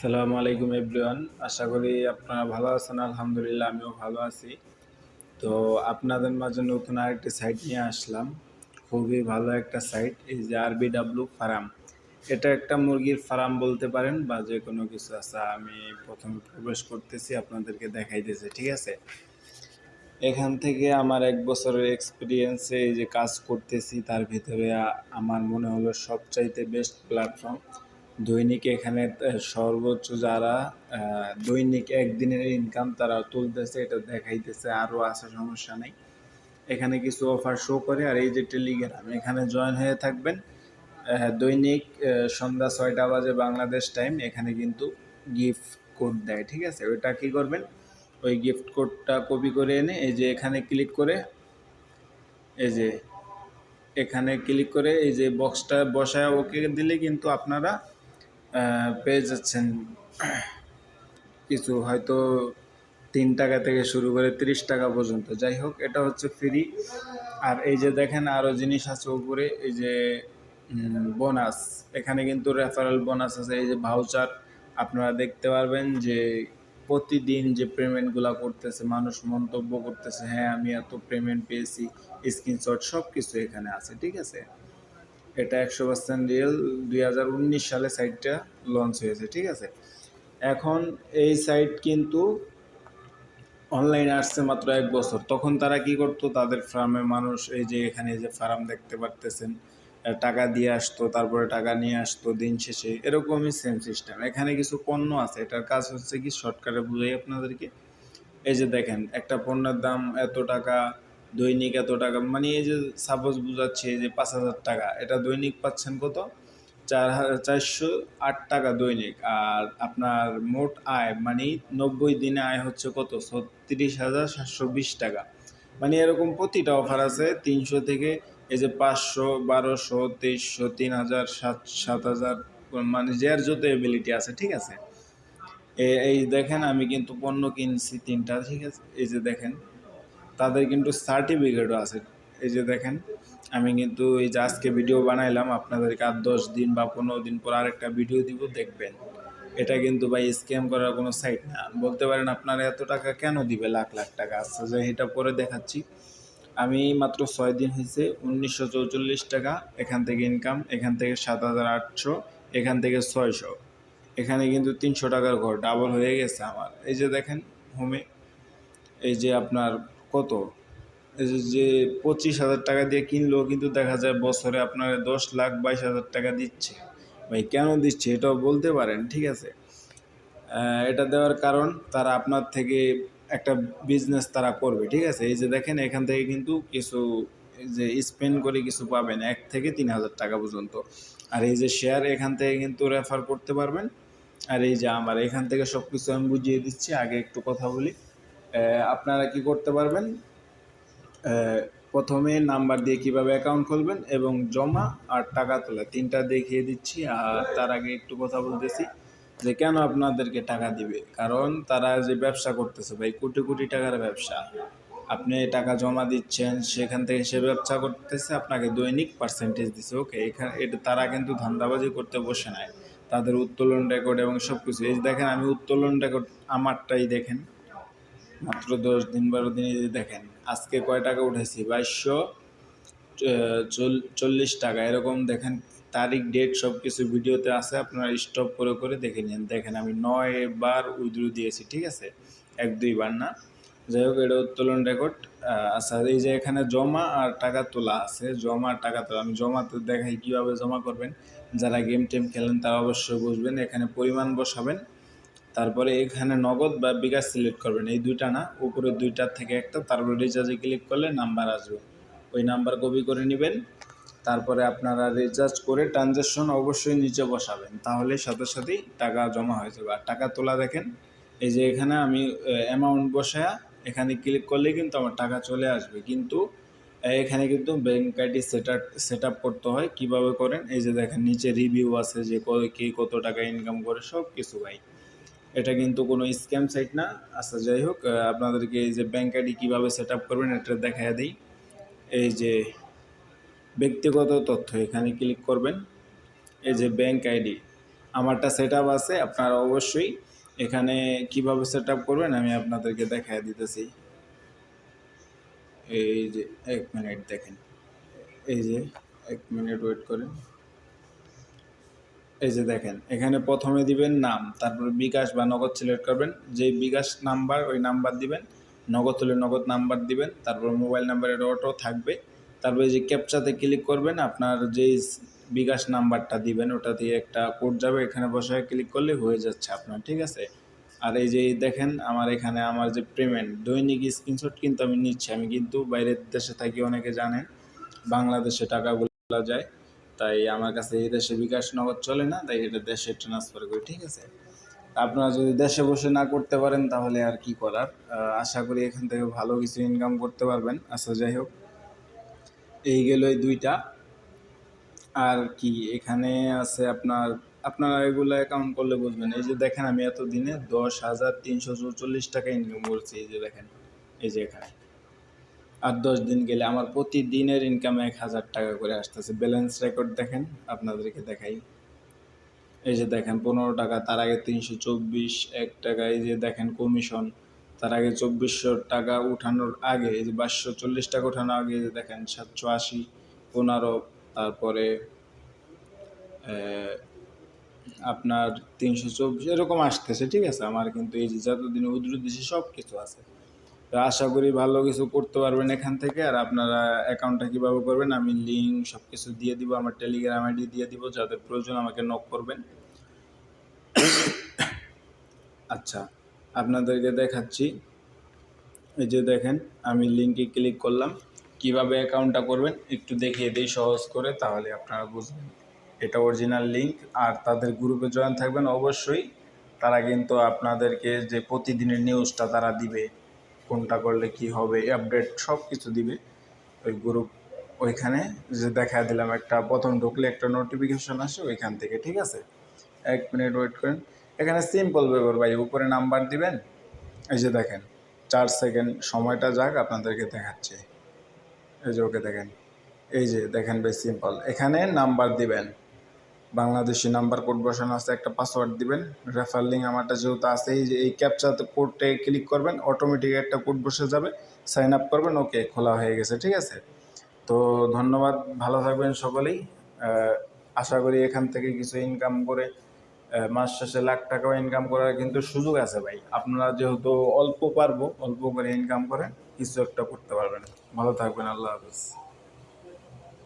সালামু আলাইকুম এভরিওয়ান। আশা করি আপনারা ভালো আছেন, আলহামদুলিল্লাহ, আমিও ভালো আছি। তো আপনাদের মাঝে নতুন আরেকটি সাইট নিয়ে আসলাম। খুবই ভালো একটা সাইট এই যে আরবি ডাব্লু ফার্ম এটা একটা মুরগির ফার্ম বলতে পারেন বা যে কোনো কিছু আছে, আমি প্রথমে প্রবেশ করতেছি, আপনাদেরকে দেখাইতেছি, ঠিক আছে? এখান থেকে আমার এক বছরের এক্সপিরিয়েন্সে এই যে কাজ করতেছি, তার ভিতরে আমার মনে হলো সবচাইতে বেস্ট প্ল্যাটফর্ম দৈনিক এখানে সর্বোচ্চ যারা দৈনিক একদিনের ইনকাম তারা তুলতেছে, এটা দেখাইতেছে, আরও আছে সমস্যা নেই। এখানে কিছু অফার শো করে, আর এই যে টেলিগ্রাম এখানে জয়েন হয়ে থাকবেন। দৈনিক সন্ধ্যা ছয়টা বাজে বাংলাদেশ টাইম এখানে কিন্তু গিফট কোড দেয়, ঠিক আছে? ওইটা কী করবেন? ওই গিফট কোডটা কপি করে এনে, এই যে এখানে ক্লিক করে, এই যে এখানে ক্লিক করে, এই যে বক্সটা বসায়, ওকে দিলে কিন্তু আপনারা পেয়ে যাচ্ছেন। কিছু হয়তো তিন টাকা থেকে শুরু করে তিরিশ টাকা পর্যন্ত। যাই হোক, এটা হচ্ছে ফ্রি আর এই যে দেখেন আরও জিনিস আছে উপরে, এই যে বোনাস এখানে কিন্তু রেফারেল বোনাস আছে, এই যে ভাউচার আপনারা দেখতে পারবেন যে প্রতিদিন যে পেমেন্টগুলো করতেছে, মানুষ মন্তব্য করতেছে হ্যাঁ আমি এত পেমেন্ট পেয়েছি স্ক্রিনশট সব কিছু এখানে আছে। ঠিক আছে? এটা একশো পার্সেন্ট রিয়েল দুই হাজার উনিশ সালে সাইটটা লঞ্চ হয়েছে, ঠিক আছে? এখন এই সাইট কিন্তু অনলাইনে আসছে মাত্র এক বছর। তখন তারা কি করতো? তাদের ফার্মে মানুষ এই যে এখানে যে ফার্ম দেখতে পারতেছেন টাকা দিয়ে আসতো, তারপরে টাকা নিয়ে আসতো দিন শেষে। এরকমই সেম সিস্টেম এখানে কিছু পণ্য আছে, এটার কাজ হচ্ছে কি? শর্টকাটে বুঝাই আপনাদেরকে। এই যে দেখেন, একটা পণ্যের দাম এত টাকা দৈনিক এত টাকা মানে এই যে সাপোজ বুঝাচ্ছে যে পাঁচ হাজার টাকা, এটা দৈনিক পাচ্ছেন কত? চার চারশো আট টাকা দৈনিক, আর আপনার মোট আয় মানে নব্বই দিনে আয় হচ্ছে কত? ছত্রিশ হাজার সাতশো বিশ টাকা। মানে এরকম প্রতিটা অফার আছে, তিনশো থেকে এই যে পাঁচশো, বারোশো, তেইশশো, তিন হাজার, সাত সাত হাজার মানে যার যত এবিলিটি আছে, ঠিক আছে? এই দেখেন আমি কিন্তু পণ্য কিনছি তিনটা, ঠিক আছে? এই যে দেখেন তাদের কিন্তু সার্টিফিকেটও আছে। এই যে দেখেন, আমি কিন্তু এই যে আজকে ভিডিও বানাইলাম, আপনাদেরকে আর দশ দিন বা পনেরো দিন পর আরেকটা ভিডিও দিব, দেখবেন। এটা কিন্তু ভাই স্ক্যাম করার কোনো সাইট না। বলতে পারেন, আপনারা এত টাকা কেন দিবে? লাখ লাখ টাকা। আচ্ছা যে এটা পরে দেখাচ্ছি। আমি মাত্র ছয় দিন হয়েছে, উনিশশো চৌচল্লিশ টাকা, এখান থেকে ইনকাম এখান থেকে সাত হাজার আটশো, এখান থেকে ছয়শো। এখানে কিন্তু তিনশো টাকার ঘর ডাবল হয়ে গেছে আমার। এই যে দেখেন হোমে এই যে আপনার কত? যে- পঁচিশ হাজার টাকা দিয়ে কিনলেও কিন্তু দেখা যায় বছরে আপনার দশ লাখ বাইশ হাজার টাকা দিচ্ছে। ভাই, কেন দিচ্ছে এটাও বলতে পারেন, ঠিক আছে? এটা দেওয়ার কারণ তারা আপনার থেকে একটা বিজনেস তারা করবে, ঠিক আছে? এই যে দেখেন, এখান থেকে কিন্তু কিছু যে স্পেন্ড করে কিছু পাবেন, এক থেকে তিন হাজার টাকা পর্যন্ত। আর এই যে শেয়ার এখান থেকে কিন্তু রেফার করতে পারবেন। আর এই যে আমার, এখান থেকে সব কিছু আমি বুঝিয়ে দিচ্ছি, আগে একটু কথা বলি। আপনারা কি করতে পারবেন? প্রথমে নাম্বার দিয়ে কীভাবে অ্যাকাউন্ট খুলবেন এবং জমা আর টাকা তোলা। তিনটা দেখিয়ে দিচ্ছি, আর তার আগে একটু কথা বলতেছি যে কেন আপনাদেরকে টাকা দিবে? কারণ তারা যে ব্যবসা করতেছে ভাই, কোটি কোটি টাকার ব্যবসা। আপনি টাকা জমা দিচ্ছেন, সেখান থেকে সে ব্যবসা করতেছে, আপনাকে দৈনিক পার্সেন্টেজ দিছে। ওকে এখানে এটা তারা কিন্তু ধান্দাবাজি করতে বসে নাই। তাদের উত্তোলন রেকর্ড এবং সব কিছু এই দেখেন, আমি উত্তোলন রেকর্ড আমারটাই দেখেন। মাত্র দশ দিন বারো দিন যদি দেখেন, আজকে কয় টাকা উঠেছি? বাইশশো চল্লিশ টাকা। এরকম দেখেন, তারিখ ডেট সব কিছু ভিডিওতে আছে, আপনারা স্টপ করে করে দেখে নিন। দেখেন, আমি নয় বার উইথড্র দিয়েছি, ঠিক আছে? এক দুইবার না। যাই হোক, এটা উত্তোলন রেকর্ড আচ্ছা এই যে এখানে জমা আর টাকা তোলা আছে, জমা আর টাকা তোলা। আমি জমাতে দেখাই কীভাবে জমা করবেন। যারা গেম টেম খেলেন, তারা অবশ্যই বুঝবেন। এখানে পরিমাণ বসাবেন। তারপরে এখানে নগদ বা বিকাশ সিলেক্ট করবেন। এই দুইটা না উপরে দুইটার থেকে একটা, তারপরে রিচার্জে ক্লিক করলে নাম্বার আসবে। ওই নাম্বার কপি করে নেবেন। তারপরে আপনারা রিচার্জ করে ট্রানজ্যাকশন অবশ্যই নিচে বসাবেন। তাহলে সাথে সাথেই টাকা জমা হয়ে যাবে। আর টাকা তোলা দেখেন, এই যে এখানে আমি অ্যামাউন্ট বসায়া এখানে ক্লিক করলে কিন্তু আমার টাকা চলে আসবে। কিন্তু এখানে কিন্তু bank ID set set up করতে হয়। কীভাবে করেন? এই যে দেখেন, নিচে রিভিউ আছে যে ক- কে কত টাকা ইনকাম করে সব কিছু ভাই। এটা কিন্তু কোনো স্ক্যাম সাইট না। আচ্ছা যাই হোক আপনাদেরকে এই যে ব্যাঙ্ক আইডি কীভাবে সেট আপ করবেন এটা দেখায় দিই। এই যে ব্যক্তিগত তথ্য, এখানে ক্লিক করবেন। এই যে ব্যাঙ্ক আইডি আমারটা সেট আপ আছে, আপনারা অবশ্যই এখানে কীভাবে সেট আপ করবেন আমি আপনাদেরকে দেখায় দিতেছি। এই যে, এক মিনিট দেখেন। এই যে, এক মিনিট ওয়েট করেন। এই যে দেখেন, এখানে প্রথমে দিবেন নাম, তারপর বিকাশ বা নগদ সিলেক্ট করবেন। যে বিকাশ নাম্বার, ওই নাম্বার দিবেন, নগদ হলে নগদ নাম্বার দিবেন, তারপর মোবাইল নাম্বারের অটো থাকবে। তারপরে যে ক্যাপচাতে ক্লিক করবেন, আপনার যেই বিকাশ নাম্বারটা দিবেন, ওটা দিয়ে একটা কোড যাবে, এখানে বসে ক্লিক করলে হয়ে যাচ্ছে আপনার, ঠিক আছে? আর এই যে দেখেন, আমার এখানে আমার যে পেমেন্ট দৈনিক স্ক্রিনশট কিন্তু আমি নিচ্ছি। আমি কিন্তু বাইরের দেশে থাকি, অনেকে জানেন, বাংলাদেশে টাকাগুলো যায়। তাই আমার কাছে এই দেশে বিকাশ নগদ চলে না, তাই এটা দেশে ট্রান্সফার করি, ঠিক আছে? আপনারা যদি দেশে বসে না করতে পারেন, তাহলে আর কি করার? আশা করি এখান থেকে ভালো কিছু ইনকাম করতে পারবেন। আচ্ছা যাই হোক, এই গেল এই দুইটা। আর কি, এখানে আছে আপনার, আপনারা এগুলো অ্যাকাউন্ট করলে বুঝবেন। এই যে দেখেন, আমি এত দিনে দশ হাজার তিনশো চৌচল্লিশ টাকা ইনকাম করছি, এই যে দেখেন, এই যে এখানে। আর দশ দিন গেলে আমার প্রতিদিনের ইনকাম এক হাজার টাকা করে আসতেছে। ব্যালেন্স রেকর্ড দেখেন, আপনাদেরকে দেখাই। এই যে দেখেন, পনেরো টাকা, তার আগে তিনশো চব্বিশ, এক টাকা, এই যে দেখেন কমিশন তার আগে চব্বিশশো টাকা উঠানোর আগে, এই যে বাইশশো চল্লিশ টাকা উঠানোর আগে যে দেখেন সাতশো আশি, পনেরো, তারপরে আপনার তিনশো চব্বিশ, এরকম আসতেছে, ঠিক আছে? আমার কিন্তু এই যে যতদিনে উদ্রু দিছি সব কিছু আছে। তো আশা করি ভালো কিছু করতে পারবেন এখান থেকে। আর আপনারা অ্যাকাউন্টটা কীভাবে করবেন, আমি লিঙ্ক সব কিছু দিয়ে দিব, আমার টেলিগ্রাম আইডি দিয়ে দিব, যাদের প্রয়োজন আমাকে নক করবেন। আচ্ছা আপনাদেরকে দেখাচ্ছি। এই যে দেখেন, আমি লিঙ্কে ক্লিক করলাম। কীভাবে অ্যাকাউন্টটা করবেন, একটু দেখিয়ে দিই সহজ করে, তাহলে আপনারা বুঝবেন। এটা অরিজিনাল লিঙ্ক আর তাদের গ্রুপে জয়েন থাকবেন অবশ্যই। তারা কিন্তু আপনাদেরকে যে প্রতিদিনের নিউজটা তারা দিবে। কোনটা করলে কি হবে আপডেট সব কিছু দিবে ওই গ্রুপ ওইখানে। যে দেখা দিলাম একটা প্রথম ঢুকলে একটা নোটিফিকেশন আসে ওইখান থেকে, ঠিক আছে? এক মিনিট ওয়েট করেন। এখানে সিম্পল ব্যাপার ভাই, উপরে নাম্বার দিবেন। এই যে দেখেন, চার সেকেন্ড সময়টা যাক, আপনাদেরকে দেখাচ্ছে। এই যে ওকে দেখেন। এই যে দেখেন ভাই সিম্পল এখানে নাম্বার দিবেন। বাংলাদেশি নাম্বার কোড বসানো আছে, একটা পাসওয়ার্ড দিবেন। রেফার লিঙ্ক আমারটা যেহেতু আছে এই যে এই ক্যাপচাতে কোডটে ক্লিক করবেন অটোমেটিক একটা কোড বসে যাবে সাইন আপ করবেন ওকে খোলা হয়ে গেছে, ঠিক আছে? তো ধন্যবাদ, ভালো থাকবেন সকলেই। আশা করি এখান থেকে কিছু ইনকাম করে মাস শেষে লাখ টাকাও ইনকাম করার কিন্তু সুযোগ আছে ভাই। আপনারা যেহেতু অল্প পারব, অল্প করে ইনকাম করে কিছু একটা করতে পারবেন। ভালো থাকবেন, আল্লাহ হাফিজ।